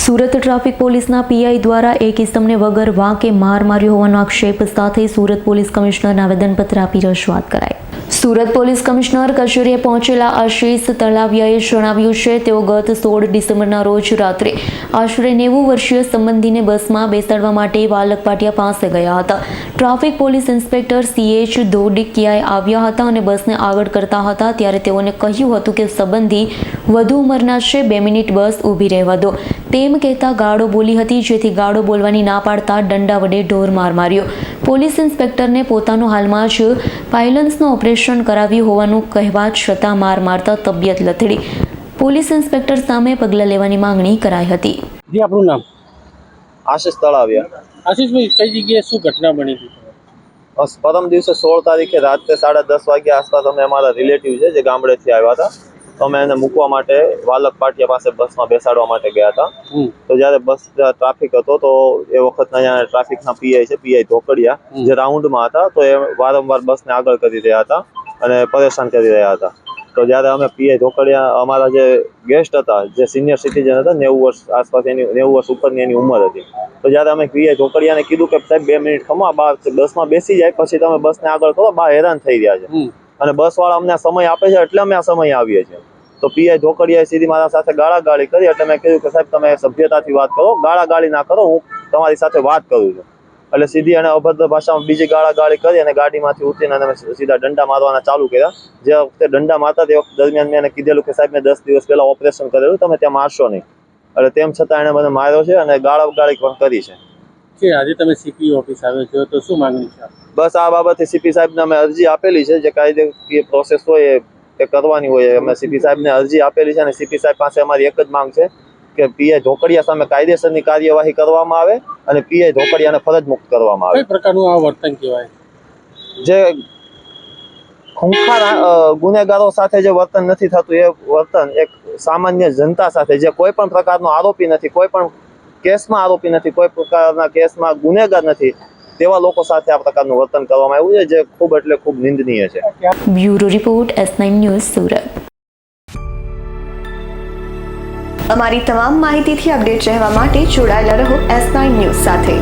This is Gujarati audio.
સુરત ટ્રાફિક પોલીસના પીઆઈ દ્વારા એક ઇસમને વગર વાંકે માર માર્યો હોવાનો આક્ષેપ સાથે સુરત પોલીસ કમિશનરને આવેદનપત્ર આપી રજૂઆત કરાઈ. સુરત પોલીસ કમિશનર કચેરીએ પહોંચેલા આશીષ તળાવિયાએ જણાવ્યું છે, તેઓ ગત સોળ ડિસેમ્બરના રોજ રાત્રે આશરે નેવું વર્ષીય સંબંધીને બસમાં બેસાડવા માટે વાલક પાટિયા પાસે ગયા હતા. ટ્રાફિક પોલીસ ઇન્સ્પેક્ટર સીએચ ધોડિકિયાએ આવ્યા હતા અને બસને આગળ કરતા હતા, ત્યારે તેઓને કહ્યું હતું કે સંબંધી વધુ ઉંમરના છે, બે મિનિટ બસ ઊભી રહેવા દો. તેમ કહેતા ગાળો બોલી હતી, જેથી ગાળો બોલવાની ના પાડતા દંડા વડે ઢોર માર માર્યો. પોલીસ ઇન્સ્પેક્ટરને પોતાનું હાલમાં જ પાયલન્સનું ઓપરેશન કરાવ્યું હોવાનું કહેવા છતાં માર મારતા તબિયત લથડી. પોલીસ ઇન્સ્પેક્ટર સામે પગલાં લેવાની માંગણી કરાઈ હતી. જી આપણું નામ? આશીષ તળાવ્યા. આશીષભાઈ કઈ જગ્યાએ શું ઘટના બની હતી? બસ પરમ દિવસે સોળ તારીખે રાત્રે સાડા દસ વાગ્યા આસપાસ અમે અમારા રિલેટિવ છે જે ગામડેથી આવ્યા હતા તો અમે એને મૂકવા માટે વાલક પાટિયા પાસે બસમાં બેસાડવા માટે ગયા હતા. તો જ્યારે બસ ટ્રાફિક હતો તો એ વખતના અહીંયા ટ્રાફિકના પીઆઈ છે પીઆઈ ધોકડિયા. જે રાઉન્ડમાં હતા તો એ વારંવાર બસને આગળ કરી રહ્યા હતા અને પરેશાન કરી રહ્યા હતા. તો જ્યારે અમે પીઆઈ ધોકડિયા અમારા જે ગેસ્ટ હતા જે સિનિયર સિટીઝન હતા નેવું વર્ષ આસપાસ એની નેવું વર્ષ ઉપરની એની ઉંમર હતી. તો જ્યારે અમે પીઆઈ ધોકડિયાને કીધું કે સાહેબ બે મિનિટ ખમા બાર બસમાં બેસી જાય પછી તમે બસને આગળ કરો બા હેરાન થઈ રહ્યા છે. અને બસવાળા અમને સમય આપે છે એટલે અમે આ સમય આવીએ છીએ. તો પીઆઈ ધોકડિયાએ સીધી મારા સાથે ગાળા ગાળી કરી એટલે મેં કીધું કે સાહેબ તમે સભ્યતાથી વાત કરો ગાળા ગાળી ના કરો હું તમારી સાથે વાત કરું છું. એટલે સીધી અને અભદ્ર ભાષામાં બીજી ગાળા ગાળી કરી અને ગાડીમાંથી ઉતરીને અને સીધા દંડા મારવાના ચાલુ કર્યા. જે વખતે દંડા મારતા તે વખતે દરમિયાન મેં કીધેલું કે સાહેબ મેં દસ દિવસ પહેલા ઓપરેશન કરેલું તમે ત્યાં મારશો નહીં. એટલે તેમ છતાં એણે મને માર્યો છે અને ગાળા ગાળી પણ કરી છે. આજે તમે સીપી ઓફિસ આવે છો તો શું માંગણી છે? બસ આ બાબતે સીપી સાહેબને અમે અરજી આપેલી છે જે કાયદેકીય પ્રોસેસ હોય એ- એ કરવાની હોય અમે સીપી સાહેબને અરજી આપેલી છે અને સીપી સાહેબ પાસે અમારી એક જ માંગ છે કે પીઆઈ ઢોકડિયા સામે કાયદેસરની કાર્યવાહી કરવામાં આવે અને પીઆઈ ઢોકડિયાને ફરજ મુક્ત કરવામાં આવે. પ્રકારનું આ વર્તન કહેવાય? જે ખૂંખાર ગુનેગારો સાથે જે વર્તન નથી થતું એ વર્તન એક સામાન્ય જનતા સાથે જે કોઈ પણ પ્રકારનો આરોપી નથી કોઈ પણ કેસમાં આરોપી નથી કોઈ પ્રકારના કેસમાં ગુનેગાર નથી તેવા લોકો સાથે આ પ્રકારનું વર્તન કરવામાં આવ્યું છે જે ખૂબ એટલે ખૂબ નિંદનીય છે. Bureau report S news Surat. અમારી તમામ માહિતીથી અપડેટ રહેવા માટે જોડાયેલા રહો એસ નાઇન ન્યૂઝ સાથે.